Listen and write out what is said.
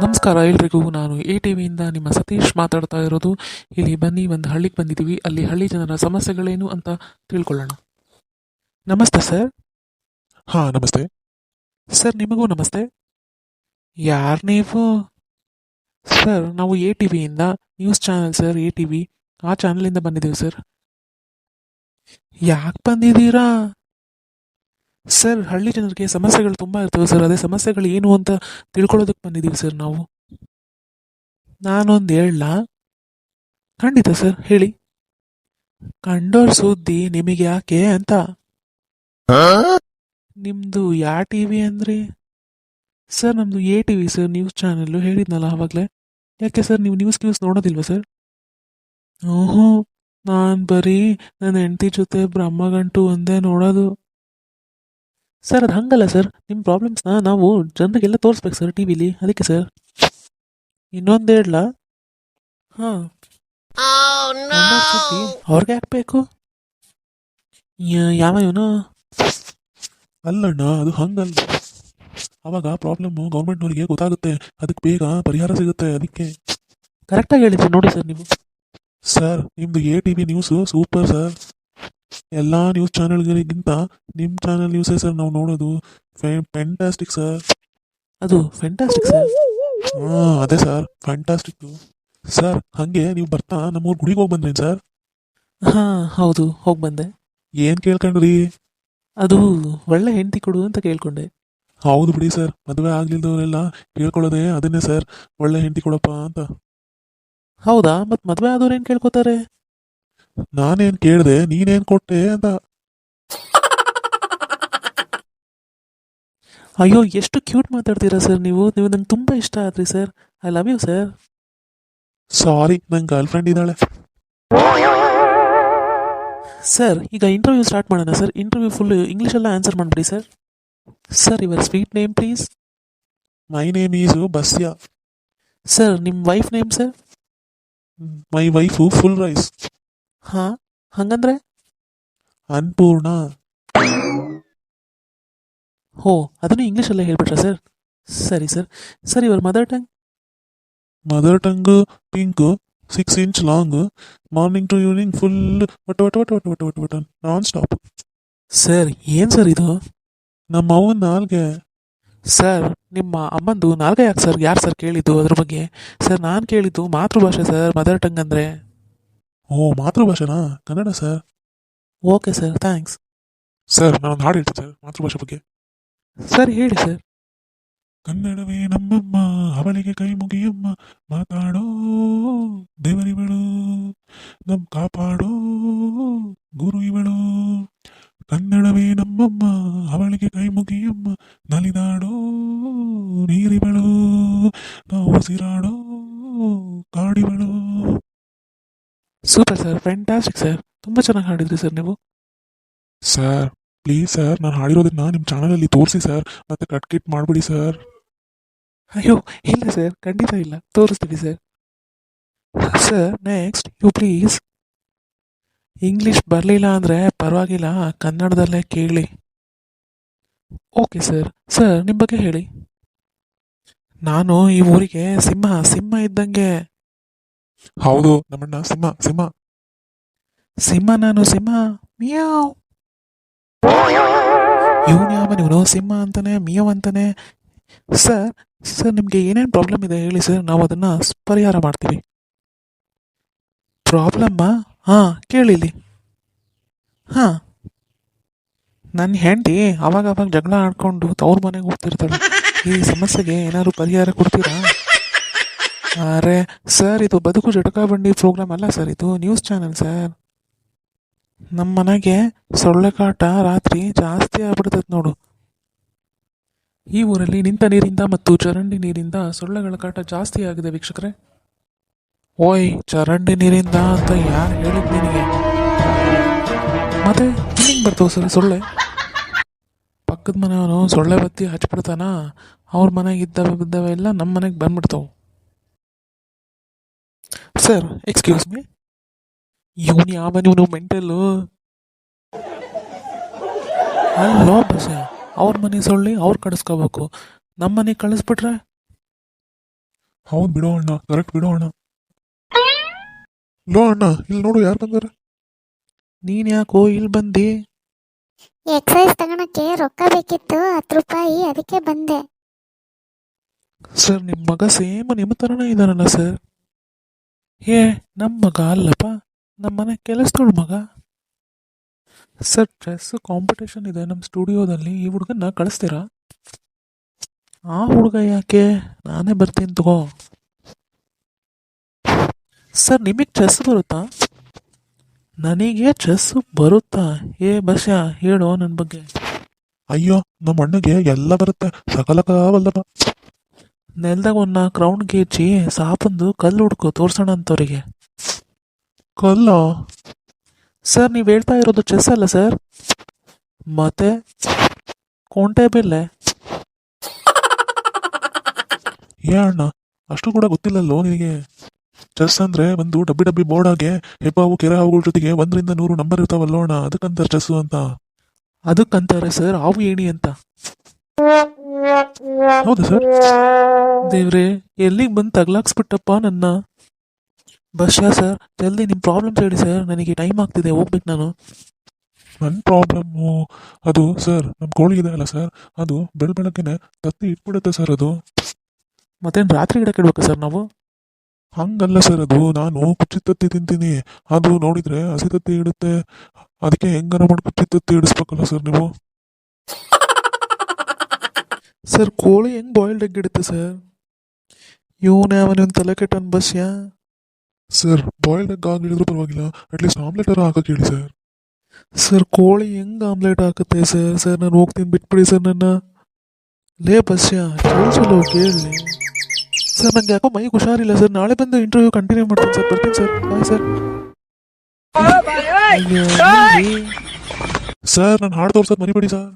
ನಮಸ್ಕಾರ ಎಲ್ರಿಗೂ ನಾನು ಎ ಟಿ ವಿಯಿಂದ ನಿಮ್ಮ ಸತೀಶ್ ಮಾತಾಡ್ತಾ ಇರೋದು. ಇಲ್ಲಿ ಬನ್ನಿ ಒಂದು ಹಳ್ಳಿಗೆ ಬಂದಿದ್ದೀವಿ. ಅಲ್ಲಿ ಹಳ್ಳಿ ಜನರ ಸಮಸ್ಯೆಗಳೇನು ಅಂತ ತಿಳ್ಕೊಳ್ಳೋಣ. ನಮಸ್ತೆ ಸರ್. ಹಾಂ ನಮಸ್ತೆ. ಸರ್ ನಿಮಗೂ ನಮಸ್ತೆ. ಯಾರು ನೀವು? ಸರ್ ನಾವು ಎ ಟಿ ವಿಯಿಂದ news channel sir A T V ಆ ಚಾನಲಿಂದ ಬಂದಿದ್ದೀವಿ ಸರ್. ಯಾಕೆ ಬಂದಿದ್ದೀರಾ? ಸರ್ ಹಳ್ಳಿ ಜನರಿಗೆ ಸಮಸ್ಯೆಗಳು ತುಂಬ ಇರ್ತವೆ ಸರ್ ಅದೇ ಸಮಸ್ಯೆಗಳು ಏನು ಅಂತ ತಿಳ್ಕೊಳ್ಳೋದಕ್ಕೆ ಬಂದಿದ್ದೀವಿ ಸರ್ ನಾವು. ನಾನೊಂದು ಹೇಳಲಾ ಖಂಡಿತ ಸರ್ ಹೇಳಿ. ಕಂಡೋರ್ ಸುದ್ದಿ ನಿಮಗೆ ಯಾಕೆ ಅಂತ. ನಿಮ್ಮದು ಯಾ ಟಿ ವಿ ಅಂದರೆ? ಸರ್ ನಮ್ಮದು A T V sir news channel ಹೇಳಿದ್ನಲ್ಲ ಆವಾಗಲೇ ಯಾಕೆ ಸರ್ ನೀವು ನ್ಯೂಸ್ ನ್ಯೂಸ್ ನೋಡೋದಿಲ್ವಾ ಸರ್ ಓಹೋ, ನಾನು ಬರೀ ನನ್ನ ಹೆಂಡತಿ ಜೊತೆ ಬ್ರಹ್ಮಗಂಟು ಒಂದೇ ನೋಡೋದು. ಸರ್ ಅದು ಹಂಗಲ್ಲ ಸರ್ ನಿಮ್ಮ ಪ್ರಾಬ್ಲಮ್ಸ್ನ ನಾವು ಜನರಿಗೆಲ್ಲ ತೋರಿಸ್ಬೇಕು ಸರ್ ಟಿ ವಿಲಿ ಅದಕ್ಕೆ ಸರ್ ಇನ್ನೊಂದು ಹೇಳಲಾ ಹಾಂ ಸುದ್ದಿ ಅವ್ರಿಗೆ ಹಾಕ್ಬೇಕು? ಯಾವ ಇವನು? ಅಲ್ಲಣ್ಣ ಅದು ಹಂಗಲ್ಲ. ಅವಾಗ ಪ್ರಾಬ್ಲಮ್ಮು ಗೌರ್ಮೆಂಟ್ನವ್ರಿಗೆ ಗೊತ್ತಾಗುತ್ತೆ. ಅದಕ್ಕೆ ಬೇಗ ಪರಿಹಾರ ಸಿಗುತ್ತೆ ಅದಕ್ಕೆ. ಕರೆಕ್ಟಾಗಿ ಹೇಳಿದ್ರಿ ನೋಡಿ ಸರ್ ನೀವು. ಸರ್ ನಿಮ್ಮದು A T V news super sir ಎಲ್ಲ ನ್ಯೂಸ್ ಚಾನೆಲ್ಗಳಿಗಿಂತ ನಿಮ್ಮ ಚಾನೆಲ್ ನ್ಯೂಸೇ ಸರ್ ನಾವು ನೋಡೋದು ಫ್ಯಾಂಟಾಸ್ಟಿಕ್ ಸರ್ ಅದು ಫ್ಯಾಂಟಾಸ್ಟಿಕ್ ಸರ್ ಹಾಂ ಅದೇ ಸರ್ ಫ್ಯಾಂಟಾಸ್ಟಿಕ್ ಸರ್ ಹಾಗೆ ನೀವು ಬರ್ತಾ ನಮ್ಮೂರು ಗುಡಿಗೆ ಹೋಗಿ ಬಂದ್ರೇನು ಸರ್ ಹಾಂ ಹೌದು ಹೋಗಿ ಬಂದೆ. ಏನು ಕೇಳ್ಕೊಂಡ್ರಿ? ಅದು ಒಳ್ಳೆ ಹೆಂಡತಿ ಕೊಡು ಅಂತ ಕೇಳ್ಕೊಂಡೆ. ಹೌದು ಬಿಡಿ ಸರ್ ಮದುವೆ ಆಗ್ಲಿಲ್ದವರೆಲ್ಲ ಕೇಳ್ಕೊಳ್ಳೋದೇ ಅದನ್ನೇ ಸರ್ ಒಳ್ಳೆ ಹೆಂಡತಿ ಕೊಡಪ್ಪ ಅಂತ. ಹೌದಾ ಮತ್ತು ಮದುವೆ ಆದವ್ರು ಏನು ಕೇಳ್ಕೊತಾರೆ? ನಾನೇನ್ ಕೇಳ್ದೆ ನೀನೇನ್ ಕೊಟ್ಟೆ ಅಂತ. ಅಯ್ಯೋ ಎಷ್ಟು ಕ್ಯೂಟ್ ಮಾತಾಡ್ತೀರಾ ಸರ್ ನೀವು? ನೀವು ನಂಗೆ ತುಂಬ ಇಷ್ಟ ಆದ್ರಿ sir. I love you sir. Sorry ನಂಗೆ ಗರ್ಲ್ ಫ್ರೆಂಡ್ ಇದ್ದಾಳೆ. ಸರ್ ಈಗ ಇಂಟರ್ವ್ಯೂ ಸ್ಟಾರ್ಟ್ ಮಾಡೋಣ ಸರ್. ಇಂಟರ್ವ್ಯೂ ಫುಲ್ ಇಂಗ್ಲೀಷೆಲ್ಲ ಆನ್ಸರ್ ಮಾಡಿಬಿಡಿ sir. Sir your sweet name please. My name is Basya. Sir ನಿಮ್ಮ wife name sir? My wife full rice. ಹಾಂ? ಹಂಗಂದ್ರೆ ಅನ್ಪೂರ್ಣ ಹೋ ಅದನ್ನು ಇಂಗ್ಲೀಷಲ್ಲೇ ಹೇಳ್ಬಿಟ್ರಾ ಸರ್? ಸರಿ sir. Sir your mother tongue? Mother tongue pink six inch long morning to evening full ಒಟ್ಟು ಒಟ್ಟು ಒಟ್ಟು ಒಟ್ಟು ಒಟ್ಟು ಒಟ್ಟು ನಾನ್ ಸ್ಟಾಪ್ ಸರ್ ಏನು ಸರ್ ಇದು? ನಮ್ಮ ಅವನ್ ನಾಲ್ಗೆ. ಸರ್ ನಿಮ್ಮ ಅಮ್ಮಂದು ನಾಲ್ಗೆ ಯಾಕೆ ಸರ್? ಯಾರು ಸರ್ ಕೇಳಿದ್ದು ಅದ್ರ ಬಗ್ಗೆ? ಸರ್ ನಾನು ಕೇಳಿದ್ದು ಮಾತೃಭಾಷೆ ಸರ್ ಮದರ್ ಟಂಗ್ ಅಂದರೆ. ಓ ಮಾತೃಭಾಷೆನಾ Kannada sir okay sir thanks sir ನಾನು ಹಾಡು ಹೇಳ್ತೀನಿ ಸರ್ ಮಾತೃಭಾಷೆ ಬಗ್ಗೆ ಸರ್ ಹೇಳಿ ಸರ್ ಕನ್ನಡವೇ ನಮ್ಮಮ್ಮ ಅವಳಿಗೆ ಕೈ ಮುಗಿಯಮ್ಮ ಮಾತಾಡೋ ದೇವರಿವಳು ನಮ್ ಕಾಪಾಡೋ ಗುರು ಇವಳು ಕನ್ನಡವೇ ನಮ್ಮಮ್ಮ ಅವಳಿಗೆ ಕೈ ಮುಗಿಯಮ್ಮ ನಲಿದಾಡೋ ನೀರಿವಳು ನಾವು ಉಸಿರಾಡೋ ಸೂಪರ್ ಸರ್ ಫ್ಯಾಂಟಾಸ್ಟಿಕ್ ಸರ್ ತುಂಬ ಚೆನ್ನಾಗಿ ಹಾಡಿದ್ರಿ ಸರ್ ನೀವು. ಸರ್ ಪ್ಲೀಸ್ ಸರ್ ನಾನು ಹಾಡಿರೋದನ್ನ ನಿಮ್ಮ ಚಾನಲಲ್ಲಿ ತೋರಿಸಿ ಸರ್ ಮತ್ತೆ ಕಟ್ ಕಿಟ್ ಮಾಡಿಬಿಡಿ ಸರ್ ಅಯ್ಯೋ ಇಲ್ಲ ಸರ್ ಖಂಡಿತ ಇಲ್ಲ. ತೋರಿಸ್ತೀವಿ sir sir next you please English ಬರಲಿಲ್ಲ ಅಂದರೆ ಪರವಾಗಿಲ್ಲ. ಕನ್ನಡದಲ್ಲೇ ಕೇಳಿ. ಓಕೆ ಸರ್ ಸರ್ ನಿಮ್ಮ ಬಗ್ಗೆ ಹೇಳಿ. ನಾನು ಈ ಊರಿಗೆ ಸಿಂಹ ಸಿಂಹ ಇದ್ದಂಗೆ ಹೌದು, ನಮ್ಮಣ್ಣ ಸಿಂಹ ಸಿಂಹ. ಸಿಂಹ ನಾನು, ಸಿಂಹ. ಮಿಯಾವ್. ಇವನು ಯಾವ ಇವನು ಸಿಂಹ ಅಂತಾನೆ, ಮಿಯಾವ್ ಅಂತಾನೆ. ಸರ್ ಸರ್, ನಿಮಗೆ ಏನೇನು ಪ್ರಾಬ್ಲಮ್ ಇದೆ ಹೇಳಿ ಸರ್. ನಾವು ಅದನ್ನು ಪರಿಹಾರ ಮಾಡ್ತೀವಿ. ಪ್ರಾಬ್ಲಮ್ಮಾ ಹಾಂ ಕೇಳಿಲಿ ಹಾಂ. ನನ್ನ ಹೆಂಡತಿ ಅವಾಗ ಅವಾಗ ಜಗಳ ಆಡ್ಕೊಂಡು ತವ್ರ ಮನೆಗೆ ಹೋಗ್ತಿರ್ತಾಳೆ. ಈ ಸಮಸ್ಯೆಗೆ ಏನಾದ್ರು ಪರಿಹಾರ ಕೊಡ್ತೀರಾ? ಅರೆ, ಸರ್, ಇದು ಬದುಕು ಜಟಕಾ ಬಂಡಿ ಪ್ರೋಗ್ರಾಮ್ ಅಲ್ಲ ಸರ್, ಇದು ನ್ಯೂಸ್ ಚಾನೆಲ್ ಸರ್. ನಮ್ಮ ಮನೆಗೆ ಸೊಳ್ಳೆ ಕಾಟ ರಾತ್ರಿ ಜಾಸ್ತಿ ಆಗ್ಬಿಡ್ತದೆ ನೋಡು. ಈ ಊರಲ್ಲಿ ನಿಂತ ನೀರಿಂದ ಮತ್ತು ಚರಂಡಿ ನೀರಿಂದ ಸೊಳ್ಳೆಗಳ ಕಾಟ ಜಾಸ್ತಿ ಆಗಿದೆ ವೀಕ್ಷಕರೇ. ಓಯ್, ಚರಂಡಿ ನೀರಿಂದ ಅಂತ ಯಾರು ಹೇಳಿದ್ ನಿನಗೆ? ಮತ್ತೆ ಹಿಂಗೆ ಬರ್ತವೆ ಸರ್ ಸೊಳ್ಳೆ. ಪಕ್ಕದ ಮನೆಯವನು ಸೊಳ್ಳೆ ಬತ್ತಿ ಹಚ್ಬಿಡ್ತಾನ. ಅವ್ರ ಮನೆಗೆ ಇದ್ದವೆ ಬಿದ್ದಾವೆ ಎಲ್ಲ ನಮ್ಮ ಮನೆಗೆ ಬಂದ್ಬಿಡ್ತಾವೆ. ಸರ್ ಎಕ್ಸ್ಕ್ಯೂಸ್ ಮೀ ಇವನು ಯಾವ ಇವನು ಮೆಂಟಲ್ಲು ಅಲ್ಲೋ ಬಸ ಅವ್ರ ಮನೆ ಸೊಳ್ಳಿ ಅವ್ರು ಕಳಿಸ್ಕೋಬೇಕು ನಮ್ಮ ಮನೆಗೆ ಕಳಿಸ್ಬಿಟ್ರೆ? ಹೌದು ಬಿಡೋ ಅಣ್ಣ ಕರೆಕ್ಟ್ ಬಿಡೋ ಅಣ್ಣ. ಲೋ ಅಣ್ಣ ಇಲ್ಲಿ ನೋಡು ಯಾರು ಬಂದಾರೆ? ನೀನು ಯಾಕೋ ಇಲ್ಲಿ ಬಂದಿ? ಎಕ್ಸೈಸ್ ತಗೊಳಕ್ಕೆ ರೊಕ್ಕ ಬೇಕಿತ್ತು ಹತ್ತು ರೂಪಾಯಿ ಅದಕ್ಕೆ ಬಂದೆ. ಸರ್ ನಿಮ್ಮ ಮಗ ಸೇಮ್ ನಿಮ್ಮ ಥರನೇ ಇದ್ದಾನಲ್ಲ ಸರ್. ಏ ನಮ್ಮ ಮಗ ಅಲ್ಲಪ್ಪ. ನಮ್ಮನೆ ಕೆಲಸದೋಳ ಮಗ. ಸರ್ ಡ್ರೆಸ್ ಕಾಂಪಿಟೇಷನ್ ಇದೆ ನಮ್ಮ ಸ್ಟುಡಿಯೋದಲ್ಲಿ. ಈ ಹುಡುಗನ್ನ ಕಳಿಸ್ತೀರಾ? ಆ ಹುಡುಗ ಯಾಕೆ? ನಾನೇ ಬರ್ತೀನಿ ತಗೋ. ಸರ್, ನಿಮಗೆ ಚೆಸ್ ಬರುತ್ತಾ? ನನಗೆ ಚೆಸ್ ಬರುತ್ತಾ? ಏ ಬಸ್ಯಾ ಹೇಳು ನನ್ನ ಬಗ್ಗೆ. ಅಯ್ಯೋ ನಮ್ಮ ಅಣ್ಣಗೆ ಎಲ್ಲ ಬರುತ್ತೆ. ಸಕಲಕ ಬಲ್ಲಪ್ಪ ನೆಲ್ದಾಗ ಗೇಚಿ ರೌಂಡ್ ಗೇಜಿ ಸಾಪಂದು ಕಲ್ಲು ಹುಡ್ಕೋ, ತೋರ್ಸೋಣ ಅಂತವ್ರಿಗೆ. ಕಲ್ಲ? ಸರ್, ನೀವು ಹೇಳ್ತಾ ಇರೋದು ಚೆಸ್ ಅಲ್ಲ ಸರ್? ಮತ್ತೆ? ಕೋಂಟೆ ಬೆಲ್ಲೆ ಏ ಅಣ್ಣ, ಅಷ್ಟು ಕೂಡ ಗೊತ್ತಿಲ್ಲಲ್ಲೋ ನಿನಗೆ? ಚೆಸ್ ಅಂದ್ರೆ ಒಂದು ಡಬ್ಬಿ ಡಬ್ಬಿ ಬೋರ್ಡ್ ಆಗಿ ಹೆಬ್ಬಾವು ಕೆರೆ ಹಾವುಗಳ ಜೊತೆಗೆ ಒಂದರಿಂದ ನೂರು ನಂಬರ್ ಇರ್ತಾವಲ್ಲೋ ಅಣ್ಣ, ಅದಕ್ಕಂತಾರೆ ಚೆಸ್ಸು ಅಂತ. ಅದಕ್ಕಂತಾರೆ ಸರ್, ಹಾವು ಏಣಿ ಅಂತ. ಹೌದಾ ಸರ್. ದೇವ್ರೆ ಎಲ್ಲಿಗೆ ಬಂದು ತಗ್ಲಾಕ್ಸ್ಬಿಟ್ಟಪ್ಪ ನನ್ನ? ಬಸ್ ಸರ್ ಜಲ್ದಿ ನಿಮ್ಮ ಪ್ರಾಬ್ಲಮ್ಸ್ ಹೇಳಿ ಸರ್. ನನಗೆ ಟೈಮ್ ಆಗ್ತಿದೆ ಹೋಗ್ಬೇಕು ನಾನು. ನನ್ನ ಪ್ರಾಬ್ಲಮ್ಮು ಅದು ಸರ್ ನಮ್ಮ ಕೋಳಿ ಇದೆ ಅಲ್ಲ ಸರ್. ಅದು ಬೆಳ ಬೆಳಗ್ಗೆನೆ ತತ್ತಿ ಇಟ್ಬಿಡುತ್ತೆ ಸರ್ ಅದು. ಮತ್ತೇನು ರಾತ್ರಿ ಗಿಡ ಕೆಡ್ಬೇಕಾ ಸರ್ ನಾವು? ಹಂಗಲ್ಲ ಸರ್ ಅದು. ನಾನು ಕುಚ್ಚಿ ತತ್ತಿ ತಿಂತೀನಿ. ಅದು ನೋಡಿದ್ರೆ ಹಸಿ ತತ್ತಿ ಇಡುತ್ತೆ. ಅದಕ್ಕೆ ಹೆಂಗಾರ ಮಾಡಿ ಕುಚ್ಚಿ ತತ್ತಿ ಇಡಿಸ್ಬೇಕಲ್ಲ ಸರ್ ನೀವು? ಸರ್ ಕೋಳಿ ಹೆಂಗ್ ಬಾಯ್ಲ್ಡ್ ಎಗ್ ಇಡುತ್ತೆ ಸರ್ ಇವನೇ ಅವನ ತಲೆ ಕೆಟ್ಟನ್ ಬಸ್ಯಾ ಸರ್ ಬಾಯ್ಲ್ಡ್ ಎಗ್ ಆಗಿಳಿದ್ರು ಪರವಾಗಿಲ್ಲ ಅಟ್ಲೀಸ್ಟ್ ಆಮ್ಲೆಟ್ ಅರ ಹಾಕಕ್ಕೆ ಹೇಳಿ ಸರ್ ಸರ್ ಕೋಳಿ ಹೆಂಗ್ ಆಮ್ಲೆಟ್ ಹಾಕುತ್ತೆ ಸರ್ ಸರ್ ನಾನು ಹೋಗ್ತೀನಿ ಬಿಟ್ಬಿಡಿ ಸರ್ ನನ್ನ ಲೇ ಬಸ್ಯಾ ಕೇಳಿಸಲು ಕೇಳಿ ಸರ್ ನಂಗೆ ಯಾಕೋ ಮೈಗೆ ಹುಷಾರಿಲ್ಲ ಸರ್ ನಾಳೆ ಬಂದು ಇಂಟರ್ವ್ಯೂ ಕಂಟಿನ್ಯೂ ಮಾಡ್ತೀನಿ ಸರ್ ಬರ್ತೀನಿ ಸರ್ ಬಾಯ್ ಸರ್ ಅಯ್ಯೋ, ಏನ್ರಿ? ಸರ್ ನಾನು ಹಾಡು ತೋರ್ಸೋದು ಮರಿಬೇಡಿ ಸರ್